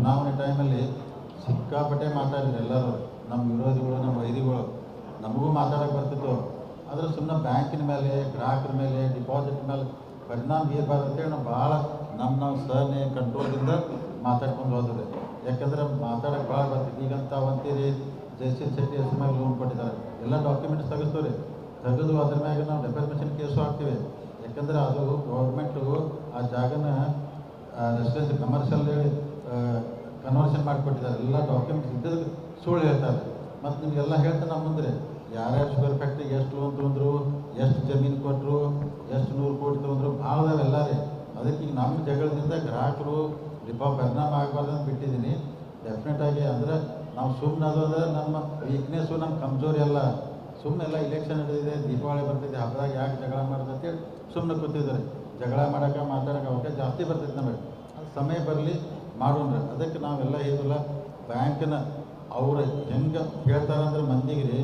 ಚುನಾವಣೆ ಟೈಮಲ್ಲಿ ಸಿಕ್ಕಾಪಟ್ಟೆ ಮಾತಾಡಿದ್ರು ಎಲ್ಲರೂ. ನಮ್ಮ ವಿರೋಧಿಗಳು ನಮ್ಮ ವೈರಿಗಳು. ನಮಗೂ ಮಾತಾಡೋಕೆ ಬರ್ತಿತ್ತು ಆದರೆ ಸುಮ್ಮನೆ ಬ್ಯಾಂಕಿನ ಮೇಲೆ, ಗ್ರಾಹಕರ ಮೇಲೆ ಡಿಪಾಸಿಟ್ ಮೇಲೆ ಪರಿಣಾಮ ಬೀರಬಾರ್ದು ಅಂತೇಳಿ ನಾವು ಭಾಳ ನಮ್ಮ ನಾವು ಸಹನೆ ಕಂಟ್ರೋಲ್ದಿಂದ ಮಾತಾಡ್ಕೊಂಡು ಹೋದ್ರೆ ಯಾಕಂದರೆ ಮಾತಾಡೋಕೆ ಭಾಳ ಬರ್ತಿತ್ತು. ಈಗಂತ ಅಂತೀರಿ ಜಯಶ್ರೀ ಶೆಟ್ಟಿ ಎಸ್ ಮ್ಯಾಗ ಲೋನ್ ಕೊಟ್ಟಿದ್ದಾರೆ. ಎಲ್ಲ ಡಾಕ್ಯುಮೆಂಟ್ಸ್ ತೆಗೆಸ್ತೀವಿ ರೀ ತೆಗೆದು ಅದ್ರ ಮ್ಯಾಗ ನಾವು ಡೆಫರ್ಮೇಷನ್ ಕೇಸು ಹಾಕ್ತೀವಿ. ಯಾಕಂದರೆ ಅದು ಗೌರ್ಮೆಂಟು ಆ ಜಾಗನ ರೆಸಿಡೆನ್ಸಿ ಕಮರ್ಷಿಯಲ್ ಕನ್ವರ್ಷನ್ ಮಾಡಿಕೊಟ್ಟಿದ್ದಾರೆ ಎಲ್ಲ ಡಾಕ್ಯುಮೆಂಟ್ಸ್ ಇದ್ದದ್ದು ಸುಳ್ಳು ಹೇಳ್ತಾರೆ ಮತ್ತು ನಿಮಗೆಲ್ಲ ಹೇಳ್ತಾರೆ ಮುಂದೆ, ಯಾರ್ಯಾರು ಶುಗರ್ ಫ್ಯಾಕ್ಟ್ರಿಗೆ ಎಷ್ಟು ಲೋನ್ ತೊಗೊಂಡ್ರು, ಎಷ್ಟು ಜಮೀನು ಕೊಟ್ಟರು ಎಷ್ಟು ನೂರು ಕೋಟಿ ತೊಗೊಂಡ್ರು ಭಾಳ ಅದಾವೆ ಎಲ್ಲ ರೀ ಅದಕ್ಕೆ ಈಗ ನಮ್ಮ ಜಗಳದಿಂದ ಗ್ರಾಹಕರು ರಿಪಾ ಪರಿಣಾಮ ಆಗಬಾರ್ದು ಅಂತ ಬಿಟ್ಟಿದ್ದೀನಿ. ಡೆಫಿನೆಟ್ ಆಗಿ ಅಂದರೆ ನಾವು ಸುಮ್ಮನೆ ಅದು ಅಂದ್ರೆ ನಮ್ಮ ವೀಕ್ನೆಸ್ಸು ನಮ್ಮ ಕಮ್ಜೋರಿ ಅಲ್ಲ. ಸುಮ್ಮನೆ ಎಲ್ಲ ಇಲೆಕ್ಷನ್ ನಡೆದಿದೆ, ದೀಪಾವಳಿ ಬರ್ತಿದೆ, ಹಬ್ಬದಾಗ ಯಾಕೆ ಜಗಳ ಮಾಡೋದು ಅಂತೇಳಿ ಸುಮ್ಮನೆ ಕೂತಿದ್ದಾರೆ. ಜಗಳ ಮಾಡೋಕೆ, ಮಾತಾಡೋಕೆ ಅವಕಾಶ ಜಾಸ್ತಿ ಬರ್ತೈತೆ ನಮಗೆ. ಸಮಯ ಬರಲಿ ಮಾಡೋಣ ಅದಕ್ಕೆ ನಾವೆಲ್ಲ ಇದಲ್ಲ ಬ್ಯಾಂಕಿನ ಅವ್ರು ಹೆಂಗೆ ಹೇಳ್ತಾರಂದ್ರೆ ಮಂದಿಗೆ ರೀ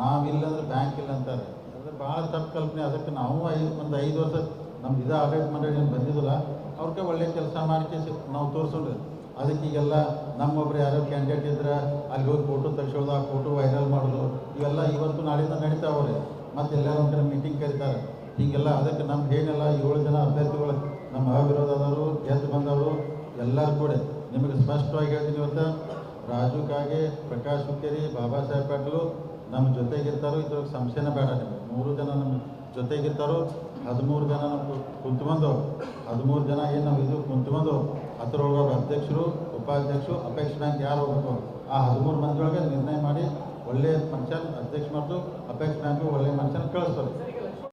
ನಾವಿಲ್ಲ ಅಂದ್ರೆ ಬ್ಯಾಂಕ್ ಇಲ್ಲ ಅಂತಾರೆ. ಅದು ಭಾಳ ತಪ್ಪು ಕಲ್ಪನೆ. ಅದಕ್ಕೆ ನಾವು ಐದು ಒಂದು ಐದು ವರ್ಷ ನಮ್ಮ ಇದು ಆಡಳಿತ ಮಂಡಳಿ ಬಂದಿದ್ದಿಲ್ಲ ಅವ್ರಿಗೆ ಒಳ್ಳೆ ಕೆಲಸ ಮಾಡ್ಕೆ ನಾವು ತೋರಿಸೋಣ್ರಿ. ಅದಕ್ಕೆ ಈಗೆಲ್ಲ ನಮ್ಮೊಬ್ರು ಯಾರೋ ಕ್ಯಾಂಡಿಡೇಟ್ ಇದ್ರೆ, ಅಲ್ಲಿ ಹೋಗಿ ಫೋಟೋ ತೆಗ್ಸೋದು ಆ ಫೋಟೋ ವೈರಲ್ ಮಾಡೋದು, ಇವೆಲ್ಲ ಇವತ್ತು ನಾಳಿಂದ ನಡೀತಾವ್ರಿ. ಮತ್ತೆ ಎಲ್ಲರೂ ಕಡೆ ಮೀಟಿಂಗ್ ಕರೀತಾರೆ. ಹೀಗೆಲ್ಲ ಅದಕ್ಕೆ ನಮ್ಗೆ ಏನೆಲ್ಲ, ಏಳು ಜನ ಅಭ್ಯರ್ಥಿಗಳು ನಮ್ಮ ಅವಿರೋಧದವರು, ಗೆದ್ದು ಬಂದವರು ಎಲ್ಲರೂ ಕೂಡ ನಿಮಗೆ ಸ್ಪಷ್ಟವಾಗಿ ಹೇಳ್ತೀನಿ ಇವತ್ತು. ರಾಜು ಕಾಗೆ, ಪ್ರಕಾಶ್ ಹುಕ್ಕೇರಿ, ಬಾಬಾ ಸಾಹೇಬ್ ಪಾಟೀಲು ನಮ್ಮ ಜೊತೆಗಿರ್ತಾರೋ ಇದ್ರ ಸಂಶಯನೇ ಬೇಡ ನಿಮಗೆ. ಮೂರು ಜನ ನಮ್ಮ ಜೊತೆಗಿರ್ತಾರೋ, ಹದಿಮೂರು ಜನ ಕುಂತು ಬಂದೋ ಹದಿಮೂರು ಜನ ಏನು ನಾವು ಇದು ಬಂದೋ ಅದರೊಳಗೆ ಅಧ್ಯಕ್ಷರು, ಉಪಾಧ್ಯಕ್ಷರು, ಅಪೇಕ್ಷ ಬ್ಯಾಂಕ್ ಯಾರು ಹೋಗ್ಬೇಕು? ಆ ಹದಿಮೂರು ಮಂದಿಯೊಳಗೆ ನಿರ್ಣಯ ಮಾಡಿ ಒಳ್ಳೆಯ ಮನುಷ್ಯನ ಅಧ್ಯಕ್ಷ ಮತ್ತು ಅಪೇಕ್ಷ ಬ್ಯಾಂಕು ಒಳ್ಳೆಯ ಮನುಷ್ಯನ ಕಳಿಸ್ತಾರೆ.